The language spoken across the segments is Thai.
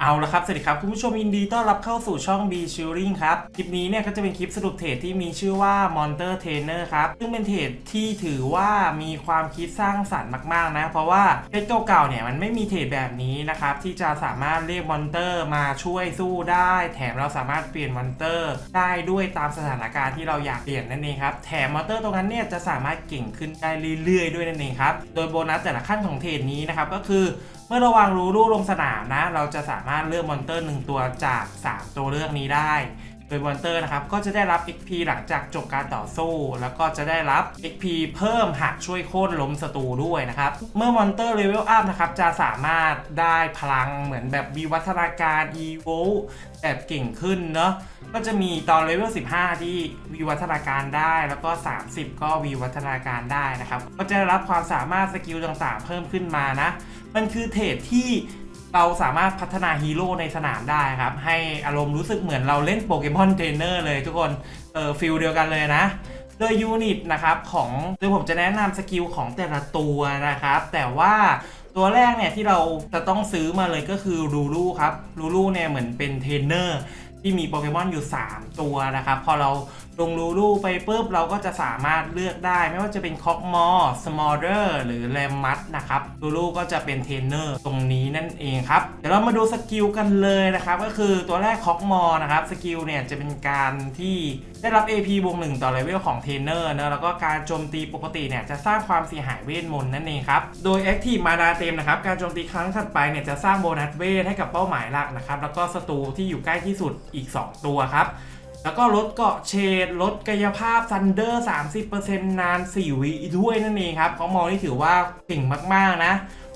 เอาละครับ สวัสดีครับคุณผู้ชมยินดีต้อนรับเข้าสู่ช่อง B Shielding ครับ คลิปนี้เนี่ยก็จะเป็นคลิปสรุปเทรดที่มีชื่อว่า Monster Trainer ครับ ซึ่งเป็นเทรดที่ถือว่ามีความคิดสร้างสรรค์มากๆนะ เพราะว่าเทรดเก่าๆเนี่ยมันไม่มีเทรดแบบนี้นะครับ ที่จะสามารถเรียกมอนเตอร์มาช่วยสู้ได้ แถมเราสามารถเปลี่ยนมอนเตอร์ได้ด้วยตามสถานการณ์ที่เราอยากเปลี่ยนนั่นเองครับแถมมอนเตอร์ตรงนั้นเนี่ยจะสามารถเก่งขึ้นได้เรื่อยๆ ด้วยนั่นเองครับโดยโบนัสแต่ละขั้นของเทรดนี้นะครับก็คือ เมื่อเระวางรูรูลงสนามนะ เราจะสามารถเลือกมอนเตอร์ 1 ตัวจาก 3 ตัวเลือกนี้ได้ โดยมอนเตอร์นะครับก็จะได้รับ XP หลังจากจบการต่อสู้ แล้วก็จะได้รับ XP เพิ่มหากช่วยโค่นล้มศัตรูด้วยนะครับ เมื่อมอนเตอร์เลเวลอัพนะครับจะสามารถได้พลังเหมือนแบบวิวัฒนาการ EVO แบบเก่งขึ้นเนาะ ก็จะมีตอนเลเวล 15 ที่วิวัฒนาการได้ แล้วก็ 30 ก็วิวัฒนาการได้นะครับ ก็จะได้รับความสามารถสกิลต่างๆ เพิ่มขึ้นมานะ มันคือเทรดที่เราสามารถพัฒนาฮีโร่ในสนามได้ครับ ให้อารมณ์รู้สึกเหมือนเราเล่นโปเกมอนเทรนเนอร์เลยทุกคน เออฟิลเดียวกันเลยนะ โดยยูนิตนะครับของโดยผมจะแนะนำสกิลของแต่ละตัวนะครับ แต่ว่าตัวแรกเนี่ยที่เราจะต้องซื้อมาเลยก็คือรูรูครับรูรูเนี่ยเหมือนเป็นเทรนเนอร์ ที่มีโปเกมอนอยู่ 3 ตัวนะครับ พอเราลงรูรูไปปุ๊บเราก็จะสามารถเลือกได้ ไม่ว่าจะเป็นคอกมอสมอร์เดอร์หรือแรมมัดนะครับรูรูก็จะเป็นเทรนเนอร์ตรงนี้นั่นเองครับ เดี๋ยวเรามาดูสกิลกันเลยนะครับ ก็คือตัวแรกคอกมอนะครับ สกิลเนี่ยจะเป็นการที่ ได้รับ AP บวกหนึ่งต่อเลเวลของเทรนเนอร์นะแล้วก็การโจมตีปกติเนี่ยจะสร้างความเสียหายเวทมนต์นั่นเองครับ โดย Active มานาเต็มนะครับ การโจมตีครั้งถัดไปเนี่ยจะสร้างโบนัสเวทให้กับเป้าหมายหลักนะครับ แล้วก็ศัตรูที่อยู่ใกล้ที่สุดอีก 2 ตัวครับแล้วก็ลดเกาะเฉดลดกายภาพซันเดอร์ 30%นาน 4 วิด้วยนั่นเองครับเขามองนี่ถือว่าเก่งมาก ๆ นะ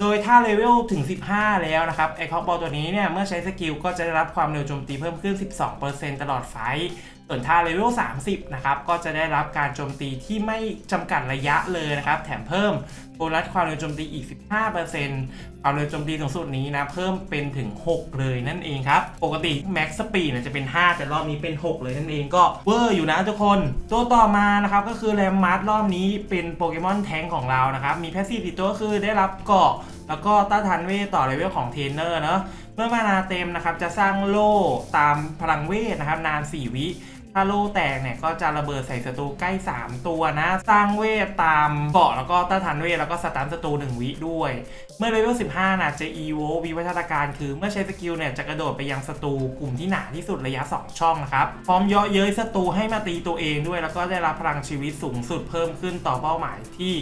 โดยถ้าเลเวลถึง 15 แล้วนะครับไอคอกบอลตัวนี้เนี่ย เมื่อใช้สกิลก็จะได้รับความเร็วโจมตีเพิ่มขึ้น 12%ตลอดไฟ ส่วนถ้าเลเวล 30 นะครับ ก็จะได้รับการโจมตีที่ไม่จำกัดระยะเลยนะครับ แถมเพิ่มโบนัสความเร็วโจมตีอีก 15%ความเร็วโจมตีสูงสุดนี้นะ เพิ่มเป็นถึง 6 เลยนั่นเองครับ ปกติแม็กซ์สปีดจะเป็น 5 แต่รอบนี้เป็น 6 เลยนั่นเองก็เวอร์อยู่นะทุกคน ตัวต่อมานะครับ ก็คือแรมมาร์รอบนี้เป็นโปเกมอนแทงของเรานะครับ มีแพสซีฟติดตัวก็คือได้รับเกาะแล้วก็ต้านทานเวทต่อเลเวลของเทรนเนอร์เนาะเมื่อมานาเต็มนะครับจะสร้างโล่ตามพลังเวทนะครับนาน 4 วิ ถ้าโล่แตกเนี่ยก็จะระเบิดใส่ศัตรูใกล้ 3 ตัวนะ สร้างเวทตามเกาะแล้วก็ต้านทานเวทแล้วก็สตันศัตรู1วิด้วย เมื่อเลเวล15 นะจะ EVO วิวัฒนาการคือเมื่อใช้สกิลเนี่ยจะกระโดดไปยังศัตรูกลุ่มที่หนาที่สุดระยะ 2 ช่องนะครับ พร้อมเยาะเย้ยศัตรูให้มาตีตัวเองด้วย แล้วก็ได้รับพลังชีวิตสูงสุดเพิ่มขึ้นต่อเป้าหมายที่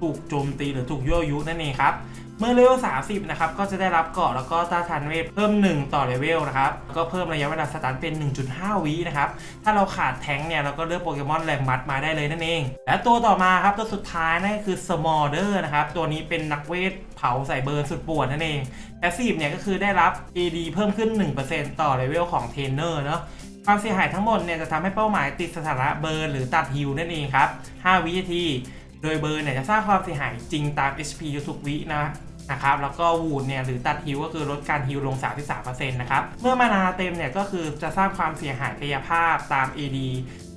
ถูกโจมตีหรือถูกยั่วยุนั่นเองครับ เมื่อเลเวล30 นะครับ ก็จะได้รับเกาะแล้วก็ต้าทานเวทเพิ่ม 1 ต่อเลเวลนะครับ ก็เพิ่มระยะเวลาสตาร์ทเป็น 1.5 วินะครับ ถ้าเราขาดแท้งเนี่ย เราก็เลือกโปเกมอนแรมบัตมาได้เลยนั่นเอง และตัวต่อมาครับ ตัวสุดท้ายนั่นก็คือ Smolder นะครับ ตัวนี้เป็นนักเวทเผาใส่เบิร์นสุดปวดนั่นเองแพสซีฟเนี่ยก็คือได้รับ AD เพิ่มขึ้น 1%ต่อเลเวลของเทรนเนอร์เนาะความเสียหายทั้งหมดเนี่ยจะทำให้เป้าหมายติดสถานะเบิร์นหรือตัดฮิลนั่นเองครับ 5 วินาที โดยเบิร์นเนี่ยจะสร้างความเสียหายจริงตาม HP ยูทุกวินะนะครับแล้วก็วูดเนี่ยหรือตัดฮิวก็คือลดการฮิวลง 33%นะครับเมื่อมานาเต็มเนี่ยก็คือจะสร้างความเสียหายกายภาพตาม AD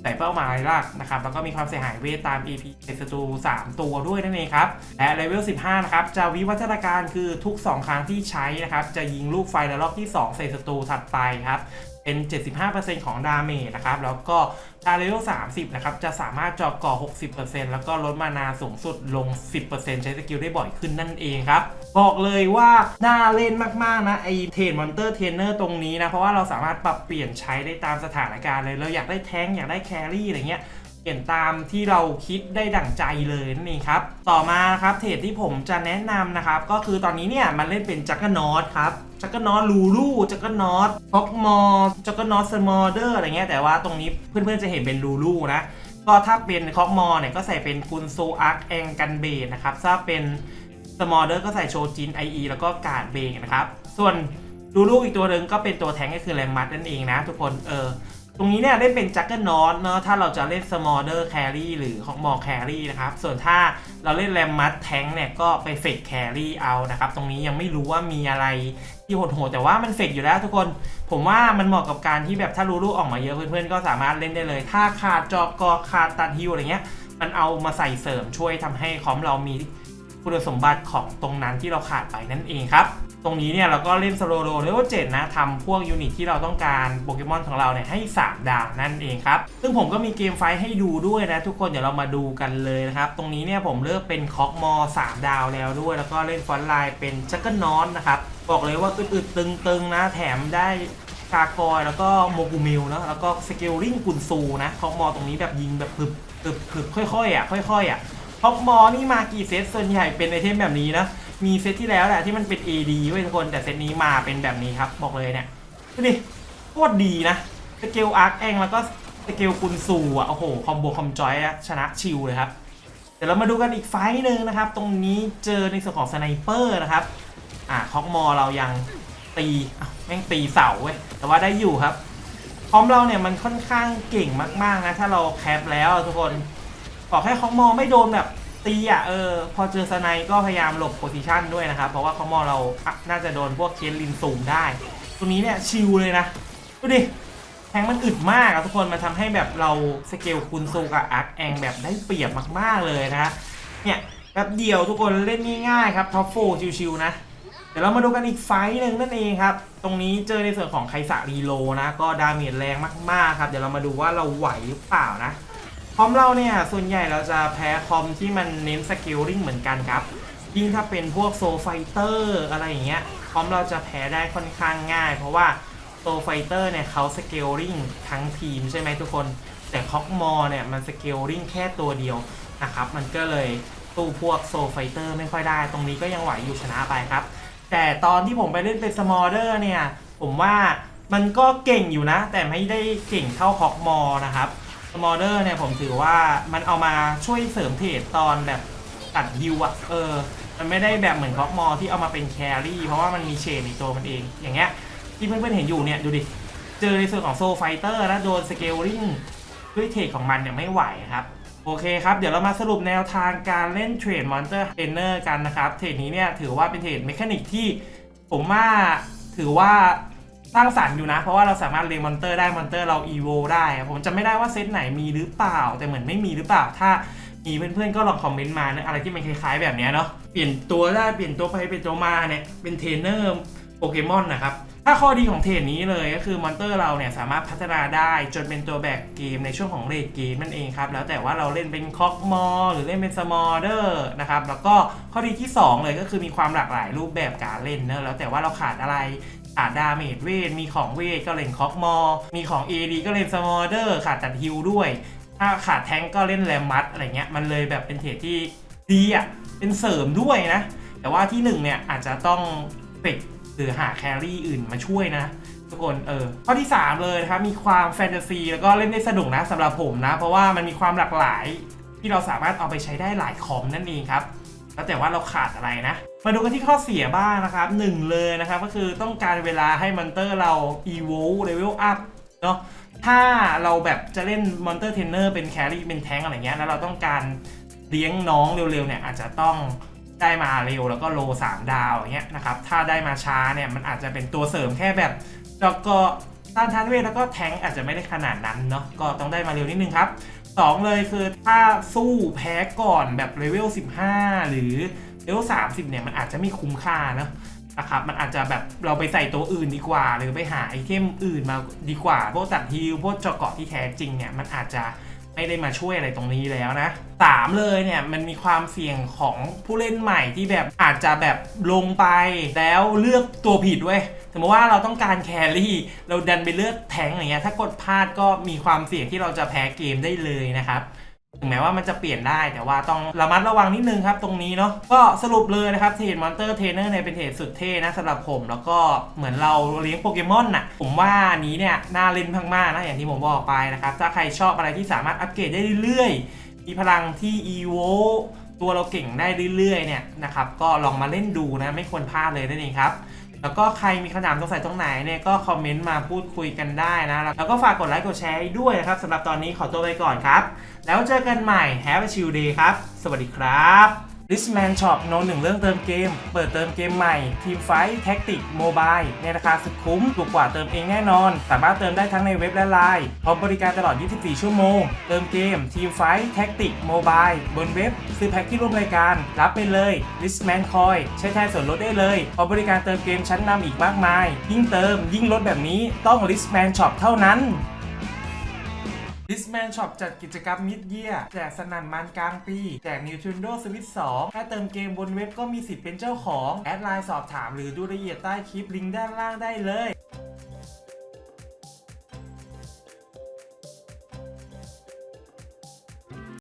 ใส่เป้าหมายหลักนะครับแล้วก็มีความเสียหายเวทตาม EP เซศัตรู3 ตัวด้วยนั่นเองครับและเลเวล 15 นะครับจะวิวัฒนาการคือทุก 2 ครั้งที่ใช้นะครับจะยิงลูกไฟระลอกที่2ใส่ศัตรูถัดไปครับ เป็น 75%ของดาเมจนะครับ แล้วก็ถ้าเลเวล30 นะครับ จะสามารถจอก่อ 60%แล้วก็ลดมานาสูงสุดลง 10%ใช้สกิลได้บ่อยขึ้นนั่นเองครับ บอกเลยว่า น่าเล่นมากๆ นะ ไอเทนมอนเตอร์เทรนเนอร์ตรงนี้นะ เพราะว่าเราสามารถปรับเปลี่ยนใช้ได้ตามสถานการณ์เลย เราอยากได้แท้ง อยากได้แครี่อะไรเงี้ย เปลี่ยนตามที่เราคิดได้ดั่งใจเลยนั่นเองครับ ต่อมานะครับเทรดที่ผมจะแนะนำนะครับ ก็คือตอนนี้เนี่ยมันเล่นเป็นจักรนอตครับจักรนอตลูลูจักรนอตพ็อกมอจักรนอตสมอเดอร์อะไรเงี้ยแต่ว่าตรงนี้เพื่อนๆจะเห็นเป็นลูลูนะก็ถ้าเป็นคอกมอเนี่ยก็ใส่เป็นกุนโซอาร์คแองกันเบดนะครับถ้าเป็นสมอเดอร์ก็ใส่โชจินไอเอแล้วก็กาดเบงนะครับส่วนลูลูอีกตัวหนึ่งก็เป็นตัวแทงก็คือแรมมัดนั่นเองนะทุกคนเออ ตรงนี้เนี่ยเล่นเป็นจักเกอร์นอตเนาะถ้าเราจะเล่นสมอเดอร์แครี่หรือของมอแครี่นะครับ ส่วนถ้าเราเล่นแรมมัดแทงเนี่ยก็ไปเฟกแครี่เอานะครับ ตรงนี้ยังไม่รู้ว่ามีอะไรที่โหดๆแต่ว่ามันเฟกอยู่แล้วทุกคน ผมว่ามันเหมาะกับการที่แบบถ้ารู้ลูกออกมาเยอะเพื่อนๆ ก็สามารถเล่นได้เลย ถ้าขาดจอกอขาดตัดฮิวอะไรเงี้ย มันเอามาใส่เสริมช่วยทำให้คอมเรามีคุณสมบัติของตรงนั้นที่เราขาดไปนั่นเองครับ ตรงนี้เนี่ยเราก็เล่นสโลโลเลเวล7นะทำพวกยูนิตที่เราต้องการโปเกมอนของเราเนี่ยให้ 3 ดาวนั่นเองครับ ซึ่งผมก็มีเกมไฟให้ดูด้วยนะ ทุกคนเดี๋ยวเรามาดูกันเลยนะครับ ตรงนี้เนี่ยผมเลือกเป็นคอกมอ3ดาวแล้วด้วย แล้วก็เล่นฟอนไลน์เป็นชักเกิลนอนนะครับ บอกเลยว่าอึดๆตึงๆนะแถมได้กากอยแล้วก็โมกุมิลเนาะแล้วก็สเกลลิงกุนซูนะคอกมอตรงนี้แบบยิงแบบผึบผึบผึบค่อยๆอะค่อยๆอะคอกมอนี่มากี่เซตส่วนใหญ่เป็นไอเทมแบบนี้นะ มีเซตที่แล้วแหละที่มันเป็น AD เว้ยทุกคนแต่เซตนี้มาเป็นแบบนี้ครับบอกเลยเนี่ยดูดิโคตรดีนะสเกลอาร์คแองแล้วก็สเกลกุนซูอะโอ้โหคอมโบคอมจอยชนะชิลเลยครับเดี๋ยวเรามาดูกันอีกไฟต์หนึ่งนะครับ ตรงนี้เจอในส่วนของสไนเปอร์นะครับอ่าคอกมอเรายังตีแม่งตีเสาเว้ยแต่ว่าได้อยู่ครับพร้อมเราเนี่ยมันค่อนข้างเก่งมากๆนะถ้าเราแคปแล้วทุกคนขอแค่คอกมอไม่โดนแบบ ตีอะเออพอเจอสไนก็พยายามหลบโพซิชันด้วยนะครับ เพราะว่าคอกมอเราอะน่าจะโดนพวกเคสลินสูงได้ ตรงนี้เนี่ยชิลเลยนะดูดิแทงมันอึดมากอะทุกคนมันทำให้แบบเราสเกลคุณซูกับอาร์คแองแบบได้เปรียบมากๆเลยนะเนี่ยแบบเดียวทุกคนเล่นง่ายๆครับท็อปโฟชิวๆนะเดี๋ยวเรามาดูกันอีกไฟหนึ่งนั่นเองครับ ตรงนี้เจอในส่วนของไคสะรีโลนะ ก็ดาเมจแรงมากๆครับ เดี๋ยวเรามาดูว่าเราไหวหรือเปล่านะ คอมเราเนี่ยส่วนใหญ่เราจะแพ้คอมที่มันเน้นสกิลลิ่งเหมือนกันครับ ยิ่งถ้าเป็นพวกโซไฟเตอร์อะไรอย่างเงี้ยคอมเราจะแพ้ได้ค่อนข้างง่าย เพราะว่าโซไฟเตอร์เนี่ยเขาสเกลลิ่งทั้งทีมใช่ไหมทุกคน แต่คอกมอเนี่ยมันสเกลลิ่งแค่ตัวเดียวนะครับมันก็เลยตู้พวกโซไฟเตอร์ไม่ค่อยได้ ตรงนี้ก็ยังไหวอยู่ชนะไปครับ แต่ตอนที่ผมไปเล่นเป็นสมอลเดอร์เนี่ยผมว่ามันก็เก่งอยู่นะ แต่ไม่ได้เก่งเท่าคอกมอนะครับ มอลเดอร์เนี่ยผมถือว่ามันเอามาช่วยเสริมเทรดตอนแบบตัดฮิวอะเออ มันไม่ได้แบบเหมือนคอกมอที่เอามาเป็นแครี่ เพราะว่ามันมีเชนในตัวมันเอง อย่างเงี้ยที่เพื่อนๆเห็นอยู่เนี่ยดูดิ เจอในส่วนของโซไฟเตอร์แล้วโดนสเกลลิงด้วยเทรดของมันเนี่ยไม่ไหวครับโอเคครับ เดี๋ยวเรามาสรุปแนวทางการเล่นเทรดมอนเตอร์เทรนเนอร์กันนะครับ เทรดนี้เนี่ยถือว่าเป็นเทรดเมคานิกที่ผมว่าถือว่า สร้างสรรค์อยู่นะ เพราะว่าเราสามารถเรียงมอนเตอร์ได้มอนเตอร์เราอีโวได้ ผมจะไม่ได้ว่าเซตไหนมีหรือเปล่า แต่เหมือนไม่มีหรือเปล่า ถ้ามีเพื่อนๆก็ลองคอมเมนต์มานะอะไรที่มันคล้ายๆ แบบนี้เนาะเปลี่ยนตัวได้เปลี่ยนตัวไปเปลี่ยนตัวมาเนี่ยเป็นเทรนเนอร์โปเกมอนนะครับถ้าข้อดีของเทรดนี้เลยก็คือมอนเตอร์เราเนี่ยสามารถพัฒนาได้จนเป็นตัวแบกเกมในช่วงของเลดเกมนั่นเองครับ แล้วแต่ว่าเราเล่นเป็นคอกมอหรือเล่นเป็นสมอลเดอร์นะครับแล้วก็ข้อดีที่ 2 เลยก็คือมีความหลากหลายรูปแบบการเล่นเนอะแล้วแต่ว่าเราขาดอะไร ขาดดาเมจเวท มีของเวทก็เล่นคอกมอ มีของ AD ก็เล่นสมอลเดอร์ขาดตัดฮิลด้วย ถ้าขาดแทงก็เล่นแรมมัดอะไรเงี้ย มันเลยแบบเป็นเทรดที่ดีอะ เป็นเสริมด้วยนะ แต่ว่าที่หนึ่งเนี่ยอาจจะต้องเป็กหรือหาแครี่อื่นมาช่วยนะทุกคนเออข้อที่ 3 เลยนะครับมีความแฟนตาซีแล้วก็เล่นได้สนุกนะสำหรับผมนะ เพราะว่ามันมีความหลากหลายที่เราสามารถเอาไปใช้ได้หลายคอมนั่นเองครับ แล้วแต่ว่าเราขาดอะไรนะ มาดูกันที่ข้อเสียบ้างนะครับหนึ่งเลยนะครับก็คือต้องการเวลาให้มอนเตอร์เรา evolve level up เนาะถ้าเราแบบจะเล่นมอนเตอร์เทรนเนอร์เป็นแครี่เป็นแทงอะไรเงี้ยแล้วเราต้องการเลี้ยงน้องเร็วๆเนี่ยอาจจะต้องได้มาเร็วแล้วก็โล 3 ดาวอย่างเงี้ยนะครับถ้าได้มาช้าเนี่ยมันอาจจะเป็นตัวเสริมแค่แบบแล้วก็ต้านทานเวทแล้วก็แทงอาจจะไม่ได้ขนาดนั้นเนาะก็ต้องได้มาเร็วนิดนึงครับสองเลยคือถ้าสู้แพ้ก่อนแบบเลเวล15 หรือ เลเวล30เนี่ยมันอาจจะไม่คุ้มค่านะนะครับมันอาจจะแบบเราไปใส่ตัวอื่นดีกว่า หรือไปหาไอเทมอื่นมาดีกว่า พวกตัดฮิลพวกจาะเกาะที่แท้จริงเนี่ยมันอาจจะไม่ได้มาช่วยอะไรตรงนี้แล้วนะสามเลยเนี่ยมันมีความเสี่ยงของผู้เล่นใหม่ที่แบบอาจจะแบบลงไปแล้วเลือกตัวผิดเว้ยสมมติว่าเราต้องการแครี่เราดันไปเลือกแทงอย่างเงี้ยถ้ากดพลาดก็มีความเสี่ยงที่เราจะแพ้เกมได้เลยนะครับ ถึงแม้ว่ามันจะเปลี่ยนได้แต่ว่าต้องระมัดระวังนิดนึงครับตรงนี้เนาะก็สรุปเลยนะครับเทรดมอนเตอร์เทรนเนอร์เนี่ยเป็นเทรดสุดเท่นะสำหรับผมแล้วก็เหมือนเราเลี้ยงโปเกมอนน่ะผมว่านนี้เนี่ยน่าเล่นมากๆนะอย่างที่ผมบอกไปนะครับถ้าใครชอบอะไรที่สามารถอัปเกรดได้เรื่อยๆมีพลังที่ EVO ตัวเราเก่งได้เรื่อยๆเนี่ยนะครับก็ลองมาเล่นดูนะไม่ควรพลาดเลยนั่นเองครับ แล้วก็ใครมีคำถามสงสัยตรงไหนเนี่ยก็คอมเมนต์มาพูดคุยกันได้นะ แล้วก็ฝากกดไลค์กดแชร์ด้วยนะครับสำหรับตอนนี้ขอตัวไปก่อนครับ แล้วเจอกันใหม่ Have a chill day ครับ สวัสดีครับ Richman Shop โนหนึ่งเรื่องเติมเกม เปิดเติมเกมใหม่ Team Fight Tactic Mobile ในราคาสุดคุ้มถูกกว่าเติมเองแน่นอน สามารถเติมได้ทั้งในเว็บและไลน์พร้อมบริการตลอด 24 ชั่วโมง เติมเกม Team Fight Tactic Mobile บนเว็บ ซื้อแพ็คที่ร่วมรายการ รับไปเลย Richman Coin ใช้แทนส่วนลดได้เลยพร้อมบริการเติมเกมชั้นนำอีกมากมาย ยิ่งเติมยิ่งลดแบบนี้ต้อง Richman Shop เท่านั้น ดิสแมนช็อปจัดกิจกรรมมิดเยียแจกสนั่นมันกลางปี แจก Nintendo Switch 2แค่เติมเกมบนเว็บก็มีสิทธิ์เป็นเจ้าของ แอดไลน์สอบถามหรือดูรายละเอียดใต้คลิปลิงก์ด้านล่างได้เลย